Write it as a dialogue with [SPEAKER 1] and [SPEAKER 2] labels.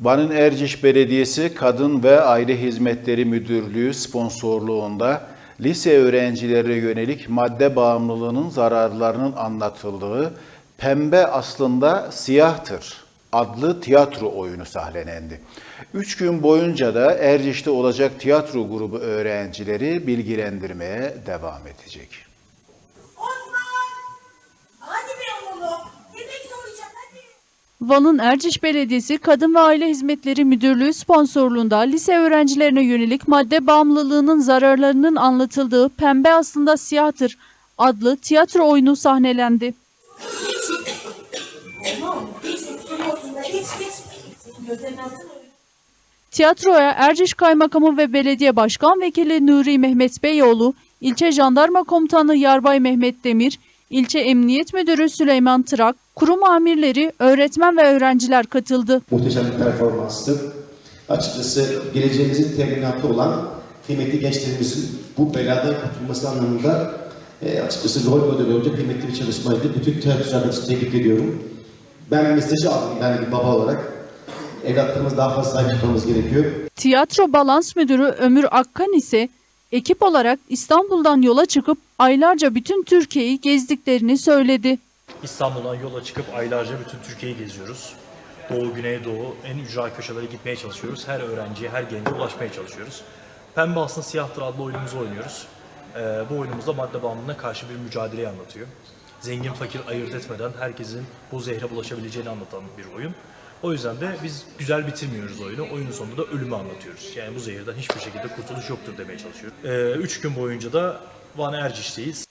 [SPEAKER 1] Van'ın Erciş Belediyesi Kadın ve Aile Hizmetleri Müdürlüğü sponsorluğunda lise öğrencilerine yönelik madde bağımlılığının zararlarının anlatıldığı Pembe Aslında Siyahtır adlı tiyatro oyunu sahnelendi. Üç gün boyunca da Erciş'te olacak tiyatro grubu öğrencileri bilgilendirmeye devam edecek.
[SPEAKER 2] Van'ın Erciş Belediyesi Kadın ve Aile Hizmetleri Müdürlüğü sponsorluğunda lise öğrencilerine yönelik madde bağımlılığının zararlarının anlatıldığı Pembe Aslında Siyahtır adlı tiyatro oyunu sahnelendi. Tiyatroya Erciş Kaymakamı ve Belediye Başkan Vekili Nuri Mehmet Beyoğlu, İlçe Jandarma Komutanı Yarbay Mehmet Demir, İlçe Emniyet Müdürü Süleyman Tırak, kurum amirleri, öğretmen ve öğrenciler katıldı.
[SPEAKER 3] muhteşem bir performanstı. Açıkçası geleceğimizin teminatı olan kıymetli gençlerimizin bu belada kurtulması anlamında e, açıkçası rol model olacak kıymetli bir çalışmaydı. Bütün tiyatro arkadaşları tebrik ediyorum. Ben mesajı aldım ben bir baba olarak. Evlatlarımız daha fazla sahip çıkmamız gerekiyor.
[SPEAKER 2] Tiyatro Balans Müdürü Ömür Akkan ise ekip olarak İstanbul'dan yola çıkıp aylarca bütün Türkiye'yi gezdiklerini söyledi.
[SPEAKER 4] İstanbul'dan yola çıkıp aylarca bütün Türkiye'yi geziyoruz. Doğu, Güneydoğu, en ücra köşelere gitmeye çalışıyoruz. Her öğrenciye, her gence ulaşmaya çalışıyoruz. Pembe aslında siyahtır adlı oyunumuzu oynuyoruz. Ee, bu oyunumuzda madde bağımlılığına karşı bir mücadeleyi anlatıyor. Zengin fakir ayırt etmeden herkesin bu zehre bulaşabileceğini anlatan bir oyun. O yüzden de biz güzel bitirmiyoruz oyunu. Oyunun sonunda da ölümü anlatıyoruz. Yani bu zehirden hiçbir şekilde kurtuluş yoktur demeye çalışıyoruz. Ee, üç gün boyunca da Van Erciş'teyiz.